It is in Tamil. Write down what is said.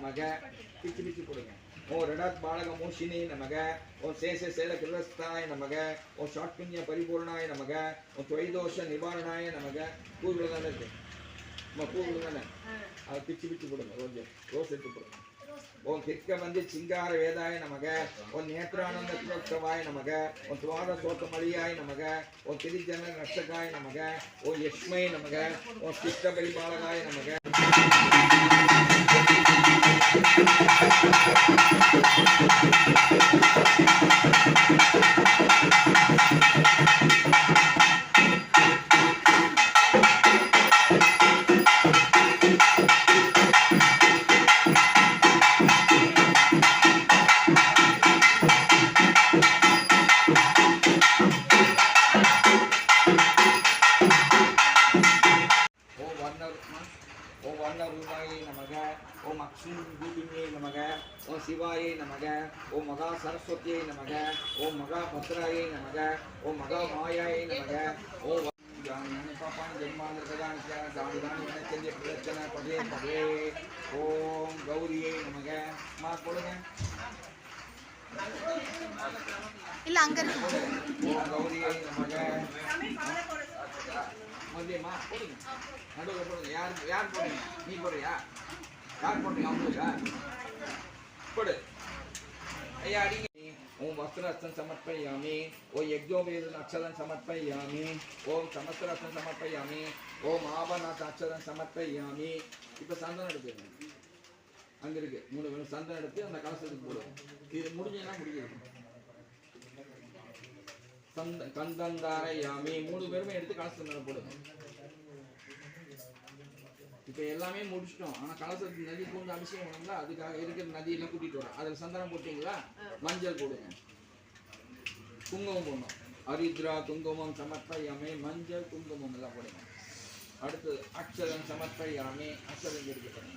நமக பிச்சு பிச்சு கொடுங்க ஓ ரடாத் பாலக மோஷினே நமக ஓ சேஷ சேல கிருவஸ்தாய நமக ஓ ஷாட்பின்ய பரிபூர்ணாய நமக ஓ தொய்தோஷ நிவாரணாய நமக. பூவில் தானே இருக்கு? நம்ம பூவில் தானே? அது பிச்சு பிச்சு கொடுங்க ரோஜ். ரோஸ் எடுத்து கொடுங்க ஓம் கிர்க்க வந்து சிங்கார வேதாய நமக ஓம் நேத்ரானந்த திரோத்சவாய நமக ஓம் துவார சோத்தமலியாய நமக ஓம் திரிஜன ரட்சகாய நமக ஓம் யஷ்மை நமக ஓம் சித்த பரிபாலகாய நமக. そうそうそうそう。நமக. ஓம் அக்ஷி தீபினியை நமக. ஓம் சிவாயை நமக. ஓம் மகா சரஸ்வதியை நமக. ஓம் மகா பத்ராயை நமக. ஓம் மகா மாயாயை நமக. ஓம் பாப்பான ஜென்மாந்திரதானிக்க தானிதானி வினச்சந்திய பிரச்சன பதே பதே ஓம் கௌரியை நமக. மா கொடுங்க இல்ல அங்க இருக்கு ஓம் கௌரியை நமக. மதியமா போடுங்க. நடுவில் போடுங்க. யார் யார் போடுங்க நீ போடுறியா? யார் போடுறீங்க? அவங்களுக்கா? போடு. ஐயா அடிங்க. ஓம் வஸ்திரஸ்தம் சமர்ப்பயாமி. ஓ யஜ்ஜோபேதன் அக்ஷரம் சமர்ப்பயாமி. ஓம் சமஸ்திரஸ்தம் சமர்ப்பயாமி. ஓம் ஆபநாத் அக்ஷரம் சமர்ப்பயாமி. இப்போ சந்தனம் எடுத்துருங்க அங்கே இருக்கு. மூணு சந்தனம் எடுத்து அந்த கலசத்துக்கு போடுவோம். இது முடிஞ்சதுன்னா முடிஞ்சிருக்கும் சந்த கந்தந்தாரையாமி மூணு பேருமே எடுத்து கலசத்து மேலே போடுங்க இப்போ எல்லாமே முடிச்சிட்டோம். ஆனால் கலசத்து நதி பூந்து அபிஷேகம் பண்ணோம்ல அதுக்காக இருக்கிற நதியெல்லாம் கூட்டிட்டு வரோம். அதில் சந்தனம் போட்டீங்களா? மஞ்சள் போடுங்க. குங்குமம் போடணும். அரித்ரா குங்குமம் சமர்ப்பயாமே மஞ்சள் குங்குமம் எல்லாம் போடுங்க. அடுத்தது அக்ஷரம் சமர்ப்பயாமே அக்ஷரம் எடுக்கப்படுங்க